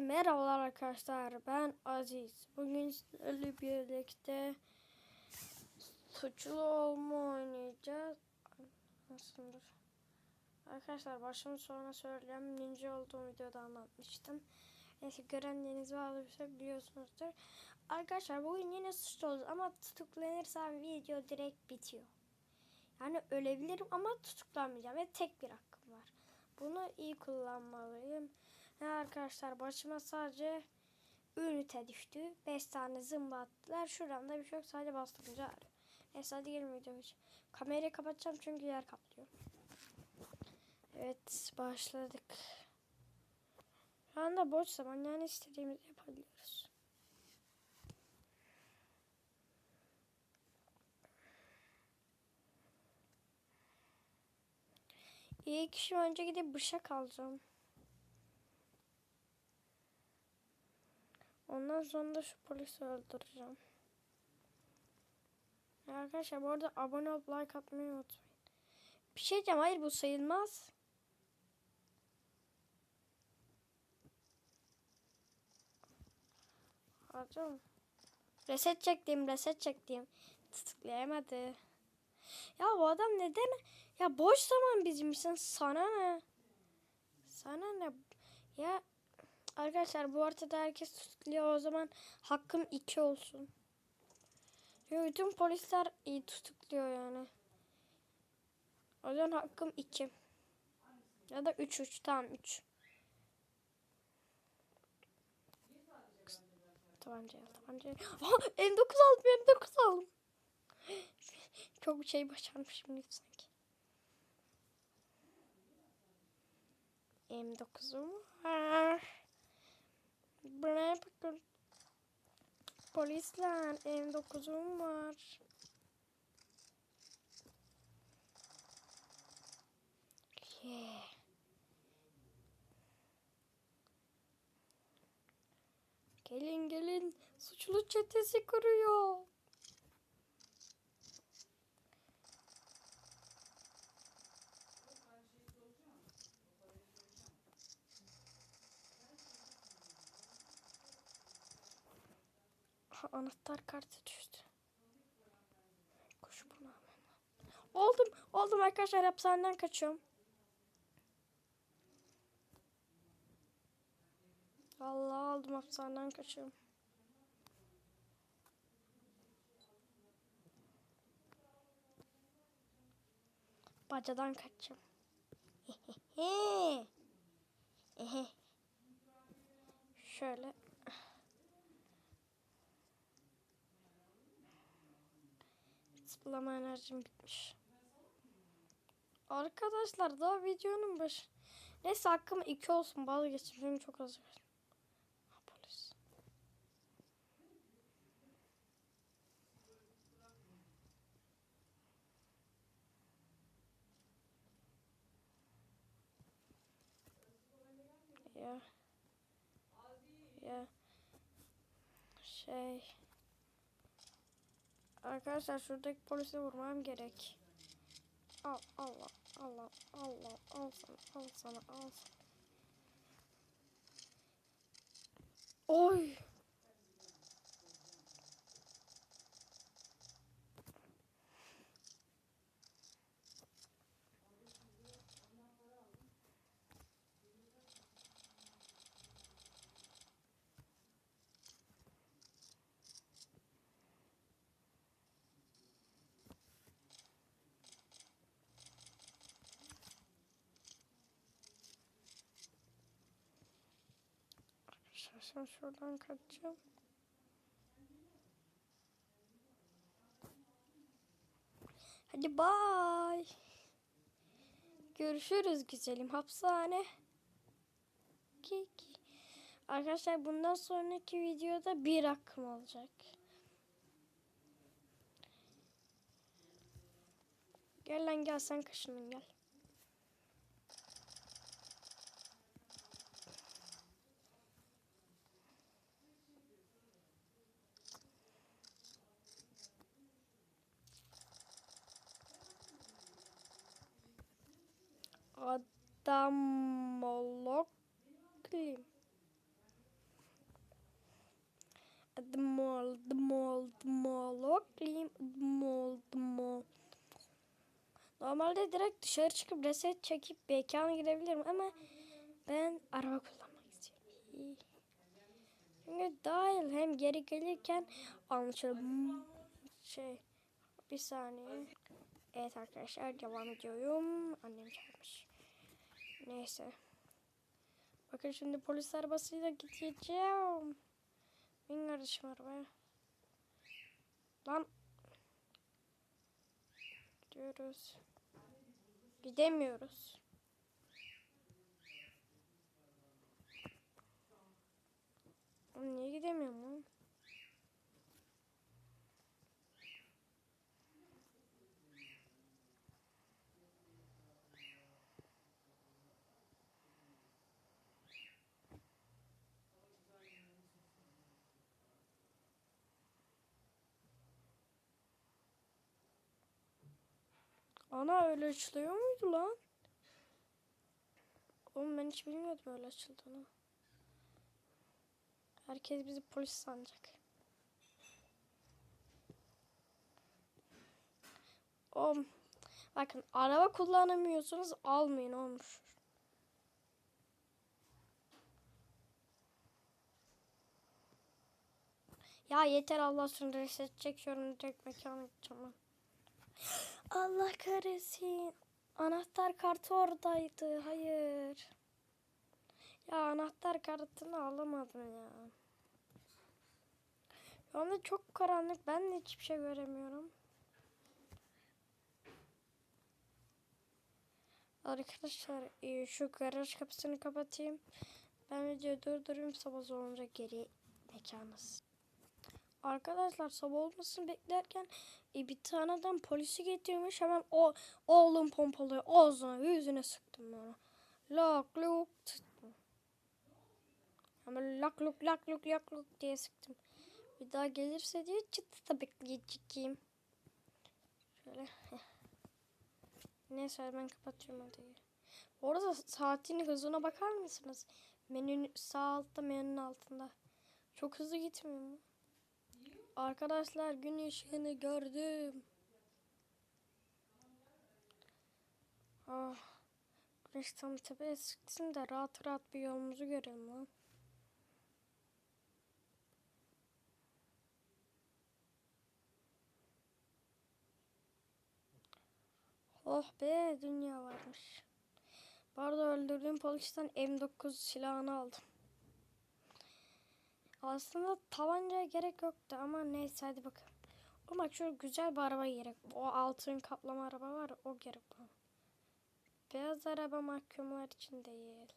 Merhabalar arkadaşlar. Ben Aziz. Bugün sizlerle birlikte suçlu olma oynayacağız. Arkadaşlar başımı sonra söyleyeceğim. Ninja olduğum videoda anlatmıştım. Neyse görenleriniz varsa biliyorsunuzdur. Arkadaşlar bugün yine suçlu olacağız ama tutuklanırsam video direkt bitiyor. Yani ölebilirim ama tutuklanmayacağım ve tek bir hakkım var. Bunu iyi kullanmalıyım. Ne arkadaşlar başıma sadece ünite düştü. 5 tane zımba attılar. Şuradan da bir şey yok. Sadece bastırınca ağrıyor. Neyse hadi gelin video için. Kamerayı kapatacağım çünkü yer kaplıyor. Evet başladık. Şu anda boş zaman yani istediğimizi yapabiliyoruz. İyi kişi önce gidip bıçak alacağım. Ondan sonra da şu polisi öldüreceğim. Arkadaşlar bu arada abone olup like atmayı unutmayın. Bir şey diyeceğim hayır bu sayılmaz. Hocam. Reset çektim reset çektim. Tıklayamadı. Ya bu adam neden? Ya boş zaman bizim için sana ne? Sana ne? Ya arkadaşlar bu ortada herkes tutukluyor o zaman hakkım 2 olsun. Ya bütün polisler iyi tutukluyor yani. O zaman hakkım 2. Ya da 3 3 tamam 3. Tabanca al tabanca. Aha, M9 aldım M9 aldım. Çok bir şey başarmışım gibi sanki. M9'um var. Buraya bakın. Polisler M9'um var. Gelin gelin. Suçlu çetesi kuruyor. Ha, anahtar kartı düştü. Koş bunu. Oldum. Oldum arkadaşlar. Hapishaneden kaçıyorum. Allah aldım hapishaneden kaçıyorum. Bacadan kaçacağım. Şöyle. Zıplama enerjim bitmiş. Arkadaşlar daha videonun başı. Neyse hakkım 2 olsun vazgeçtim çünkü çok az polis. Ya. Ya. Şey. Arkadaşlar şuradaki polise vurmam gerek. Al Allah Allah Allah al sana al sana al sana. Oy. Şuradan kaçacağım. Hadi bay. Görüşürüz güzelim hapishane. Kiki. Arkadaşlar bundan sonraki videoda bir hakkım olacak. Gel lan gel sen kaşının gel. Adam Moloklim. The mall, the mall, the mall. Okleyim, the mall, the mall. Normalde direkt dışarı çıkıp reset çekip mekana girebilirim ama ben araba kullanmak istiyorum. Çünkü dahil hem geri gelirken anlaşılır. Şey bir saniye. Evet arkadaşlar devam ediyorum. Annem çağırmış. Neyse. Bakın şimdi polis arabasıyla gideceğim. Bin kardeşim arabaya. Lan. Gidiyoruz. Gidemiyoruz. Oğlum Niye gidemiyorum lan? Ana öyle açılıyor muydu lan? Oğlum ben hiç bilmiyordum öyle açıldığını. Herkes bizi polis sanacak. Oğlum bakın araba kullanamıyorsunuz almayın olmuş. Ya yeter Allah sonra reset çekiyorum direkt mekana gideceğim ben. Allah kahretsin. Anahtar kartı oradaydı. Hayır. Ya anahtar kartını alamadım ya. Şu çok karanlık. Ben de hiçbir şey göremiyorum. Arkadaşlar e, şu garaj kapısını kapatayım. Ben videoyu durdurayım sabah olunca geri mekanız. Arkadaşlar sabah olmasını beklerken e, bir tane adam polisi getirmiş hemen o oğlum pompalı ağzına yüzüne sıktım ona. Lak luk sıktım. Hemen lak luk lak luk lak luk diye sıktım. Bir daha gelirse diye çıtıda bekleyeceğim. Şöyle. Neyse ben kapatıyorum hadi. Bu arada saatin hızına bakar mısınız? Menünün sağ altta menünün altında. Çok hızlı gitmiyor mu? Arkadaşlar gün ışığını gördüm. Ah. Güneş tam tepeye sıksın da rahat rahat bir yolumuzu görelim lan. Oh be dünya varmış. Bu arada öldürdüğüm polisten M9 silahını aldım. Aslında tabancaya gerek yoktu ama neyse hadi bakalım. Ama bak güzel bir araba gerek. O altın kaplama araba var o gerek bana. Beyaz araba mahkumlar için değil.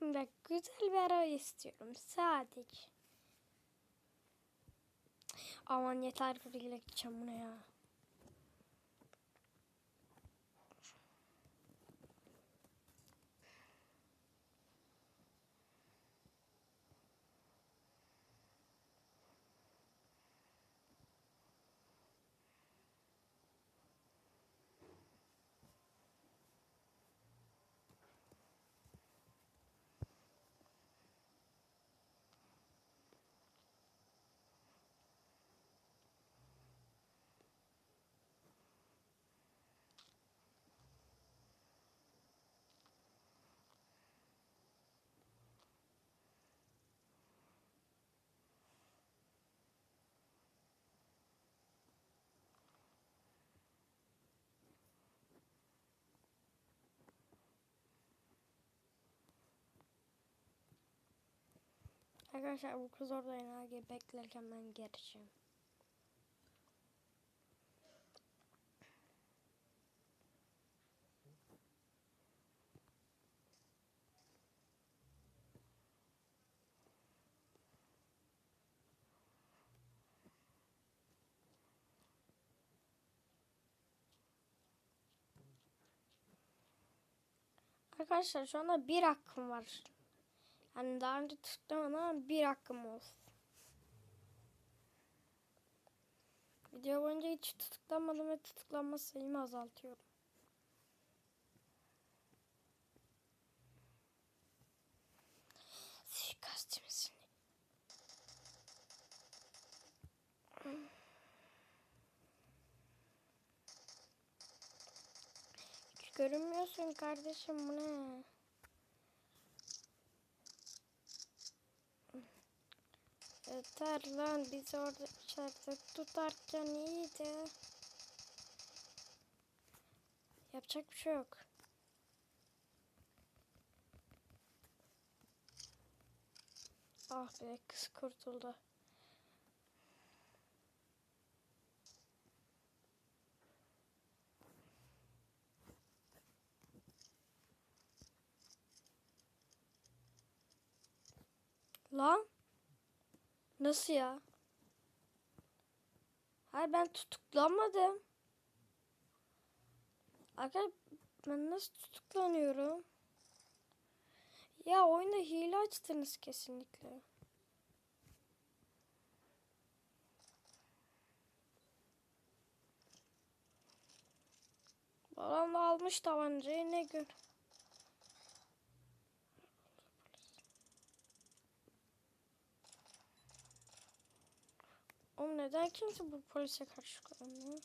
Bak güzel bir araba istiyorum sadece. Aman yeter buraya gideceğim buna ya. Arkadaşlar bu kız orada enerji beklerken ben geleceğim. Arkadaşlar şu anda bir hakkım var. Hani daha önce tuttum ama bir hakkım olsun. Video boyunca hiç tutuklanmadım ve tutuklanma sayımı azaltıyorum. Suikastçı mısın? Hiç görünmüyorsun kardeşim bu ne? Yeter lan biz orada içeride tutarken iyiydi. Yapacak bir şey yok. Ah be kız kurtuldu. Lan? Nasıl ya? Hayır ben tutuklanmadım. Arkadaşlar ben nasıl tutuklanıyorum? Ya oyunda hile açtınız kesinlikle. Babam da almış tabancayı ne gün. Oğlum neden kimse bu polise karşı koyamıyor?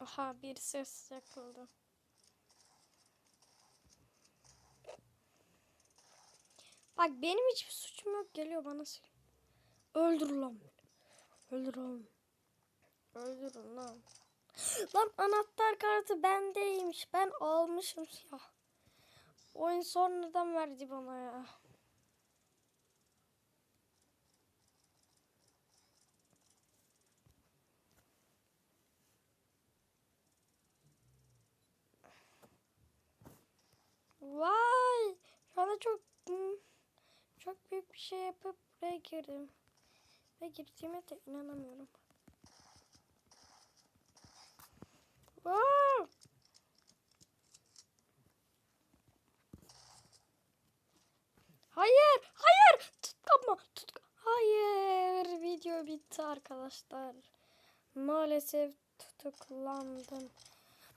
Aha bir ses yakıldı. Bak benim hiçbir suçum yok geliyor bana sil- Öldür lan beni. Öldür oğlum. Öldürün lan. Lan anahtar kartı bendeymiş. Ben almışım ya. Oyun sonradan verdi bana ya. Vay! Şu anda çok hmm, çok büyük bir şey yapıp buraya girdim. Ve girdiğime de inanamıyorum. Wow! Hayır! Hayır! Tutkama! Tutk Hayır! Video bitti arkadaşlar. Maalesef tutuklandım.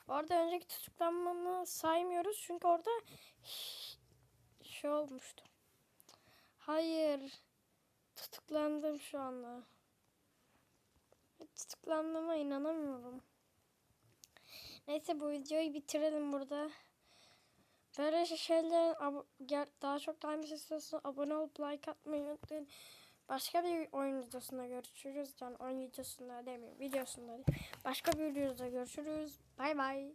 Bu arada önceki tutuklanmamı saymıyoruz çünkü orada şey olmuştu. Hayır. Tutuklandım şu anda. Tutuklandığıma inanamıyorum. Neyse bu videoyu bitirelim burada. Böyle şeyler daha çok gelmesi istiyorsanız abone olup like atmayı unutmayın. Başka bir oyun videosunda görüşürüz. Yani oyun videosunda demeyeyim, videosunda değil. Başka bir videoda görüşürüz. Bay bay.